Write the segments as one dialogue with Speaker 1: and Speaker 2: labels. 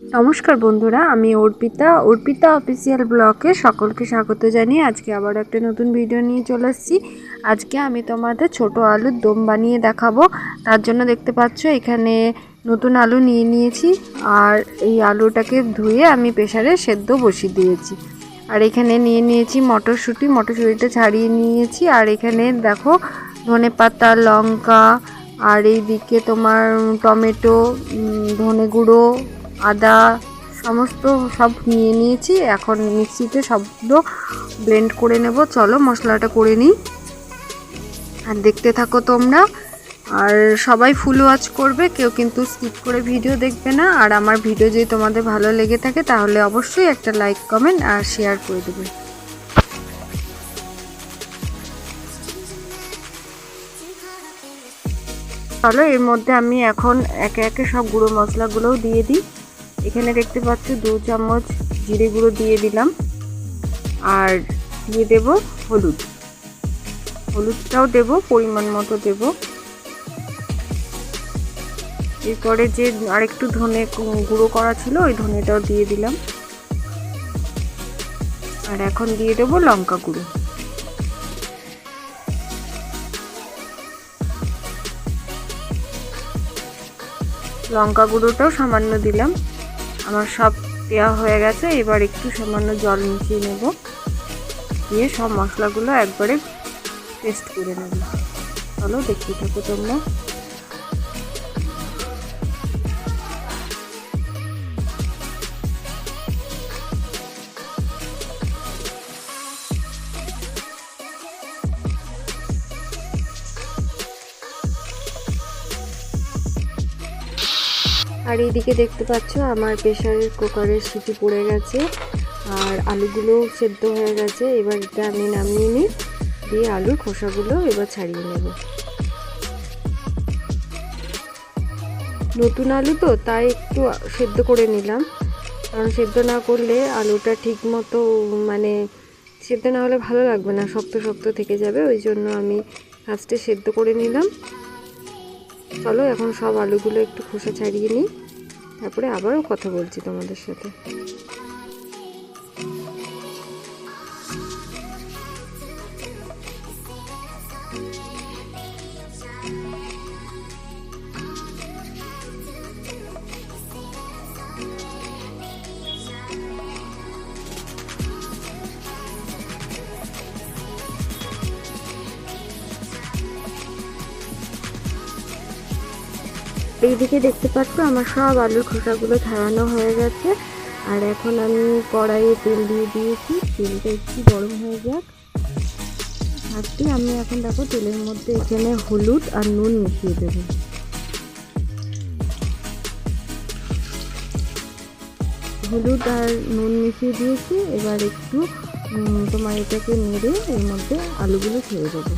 Speaker 1: নমস্কার বন্ধুরা, আমি অর্পিতা। অর্পিতা অফিসিয়াল ব্লকে সকলকে স্বাগত জানিয়ে আজকে আবার একটা নতুন ভিডিও নিয়ে চলে এসেছি। আজকে আমি তোমাদের ছোট আলুর দম বানিয়ে দেখাবো। তার জন্য দেখতে পাচ্ছ, এখানে নতুন আলু নিয়ে নিয়েছি আর এই আলুটাকে ধুয়ে আমি প্রেশারে সেদ্ধ বসিয়ে দিয়েছি। আর এখানে নিয়ে নিয়েছি মটরশুঁটি, মটরশুঁটিটা ছাড়িয়ে নিয়েছি। আর এখানে দেখো, ধনে পাতা, লঙ্কা, আর এইদিকে তোমার টমেটো ধনে গুঁড়ো আদা সমস্ত সব নিয়ে নিয়েছি। এখন মিক্সিতে সবগুলো ব্লেন্ড করে নেব। চলো মশলাটা করে নিই। আর দেখতে থাকো তোমরা। আর সবাই ফুল ওয়াচ করবে, কেউ কিন্তু স্কিপ করে ভিডিও দেখবে না। আর আমার ভিডিও যদি তোমাদের ভালো লেগে থাকে, তাহলে অবশ্যই একটা লাইক কমেন্ট আর শেয়ার করে দেবে। চলো এর মধ্যে আমি এখন একে একে সব গুঁড়ো মশলাগুলোও দিয়ে দিই। এখানে দেখতে পাচ্ছ দু চামচ জিরে গুঁড়ো দিয়ে দিলাম। আর দিয়ে দেব হলুদ। হলুদটাও দেব, পরিমাণ মতো দেব। এরপরে যে আরেকটু ধনে গুঁড়ো করা ছিল, ওই ধনেটাও দিয়ে দিলাম। আর এখন দিয়ে দেবো লঙ্কা গুঁড়ো। লঙ্কা গুঁড়োটাও সামান্য দিলাম। আমার সব দেওয়া হয়ে গেছে। এবার একটু সামান্য জল মিশিয়ে নেব। দিয়ে সব মশলাগুলো একবারে পেস্ট করে নেব। চলো দেখতে থাকো তোমরা। আর এইদিকে দেখতে পাচ্ছ আমার প্রেশারের কুকারের সিটি পড়ে গেছে। আর আলুগুলো সেদ্ধ হয়ে গেছে। এবার এটা আমি নামিয়ে নিই। দিয়ে আলুর খোসাগুলো এবার ছাড়িয়ে নেব। নতুন আলু তো, তাই একটু সেদ্ধ করে নিলাম। কারণ সেদ্ধ না করলে আলুটা ঠিক মতো মানে সেদ্ধ না হলে ভালো লাগবে না, শক্ত শক্ত থেকে যাবে। ওই জন্য আমি ফার্স্টে সেদ্ধ করে নিলাম। চলো, এখন সব আলুগুলো একটু খোসা ছাড়িয়ে নিই। তারপরে আবারও কথা বলছি তোমাদের সাথে। এইদিকে দেখতে পাচ্ছ আমার সব আলুর খোসাগুলো ছাড়ানো হয়ে গেছে। আর এখন আমি কড়াইয়ে তেল দিয়ে দিয়েছি। তেলটা একটু গরম হয়ে যাক। ভাবছি আমি এখন দেখো তেলের মধ্যে এখানে হলুদ আর নুন মিশিয়ে দেব। হলুদ আর নুন মিশিয়ে দিয়েছি। এবার একটু তোমার এটাকে নেড়ে এর মধ্যে আলুগুলো ছেড়ে দেবো।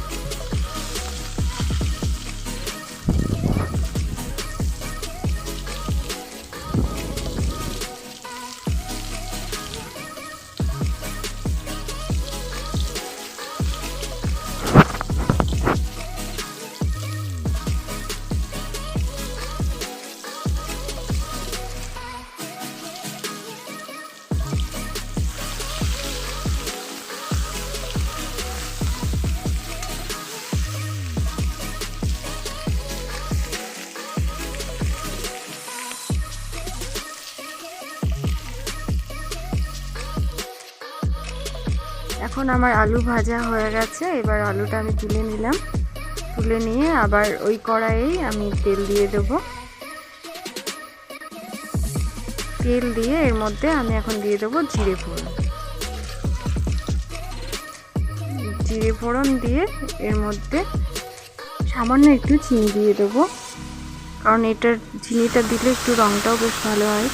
Speaker 1: এখন আমার আলু ভাজা হয়ে গেছে। এবার আলুটা আমি তুলে নিলাম। তুলে নিয়ে আবার ওই কড়াইয়েই আমি তেল দিয়ে দেব। তেল দিয়ে এর মধ্যে আমি এখন দিয়ে দেবো জিরে ফোড়ন। জিরে ফোড়ন দিয়ে এর মধ্যে সামান্য একটু চিনি দিয়ে দেবো। কারণ এটার চিনিটা দিলে একটু রঙটাও বেশ ভালো হয়।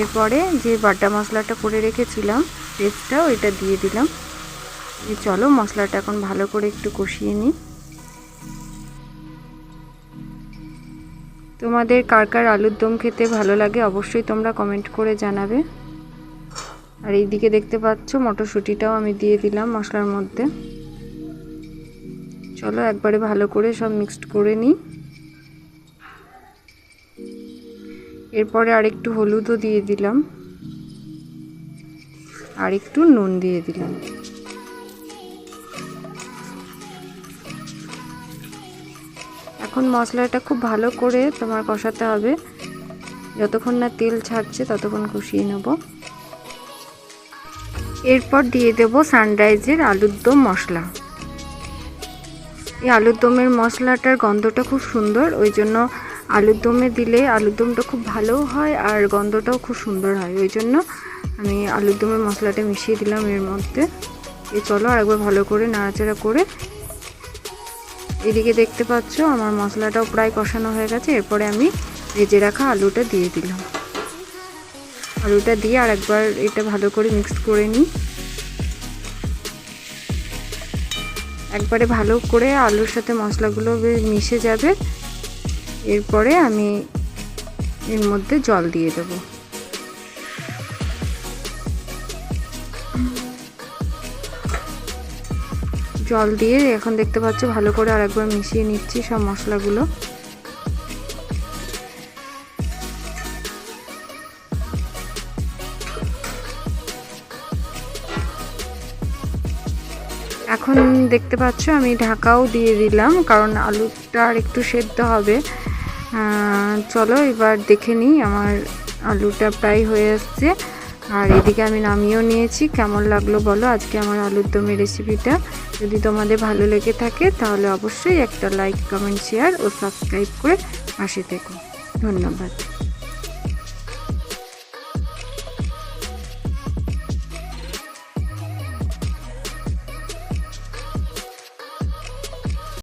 Speaker 1: এরপরে যে বাটা মশলাটা করে রেখেছিলাম পেস্টটাও এটা দিয়ে দিলাম। চলো মশলাটা এখন ভালো করে একটু কষিয়ে নিই। তোমাদের কার কার আলুর দম খেতে ভালো লাগে অবশ্যই তোমরা কমেন্ট করে জানাবে। আর এইদিকে দেখতে পাচ্ছ মটরশুঁটিটাও আমি দিয়ে দিলাম মশলার মধ্যে। চলো একবারে ভালো করে সব মিক্সড করে নিই। এরপরে আর একটু হলুদও দিয়ে দিলাম। আর একটু নুন দিয়ে দিলাম। এখন মশলাটা খুব ভালো করে তোমার কষাতে হবে। যতক্ষণ না তেল ছাড়ছে ততক্ষণ কষিয়ে নেব। এরপর দিয়ে দেব সানরাইজের আলুর দম মশলা। এই আলুর দমের মশলাটার গন্ধটা খুব সুন্দর, ওই জন্য আলুর দমে দিলে আলুর দমটা খুব ভালো হয় আর গন্ধটাও খুব সুন্দর হয়। ওই জন্য আমি আলুর দমের মশলাটা মিশিয়ে দিলাম এর মধ্যে। এই চলো আরেকবার ভালো করে নাড়াচাড়া করে। এদিকে দেখতে পাচ্ছ, আমার মশলাটাও প্রায় কষানো হয়ে গেছে। এরপরে আমি ভেজে রাখা আলুটা দিয়ে দিলাম। আলুটা দিয়ে আর একবার এটা ভালো করে মিক্স করে নিই। একবারে ভালো করে আলুর সাথে মশলাগুলো মিশে যাবে। এরপরে আমি এর মধ্যে জল দিয়ে দেবো। জল দিয়ে এখন দেখতে পাচ্ছ ভালো করে আরেকবার মিশিয়ে নিচ্ছি সব মশলাগুলো। এখন দেখতে পাচ্ছ আমি ঢাকাও দিয়ে দিলাম, কারণ আলুটা আর একটু সেদ্ধ হবে। চলো এবার দেখে নিই আমার আলুটা প্রায় হয়ে আসছে। আর এদিকে আমি নামিয়েও নিয়েছি, কেমন লাগল বলো? আজকে আমার আলুর দমের রেসিপিটা যদি তোমাদের ভালো লেগে থাকে, তাহলে অবশ্যই একটা লাইক কমেন্ট শেয়ার ও সাবস্ক্রাইব করে পাশে থেকো। ধন্যবাদ।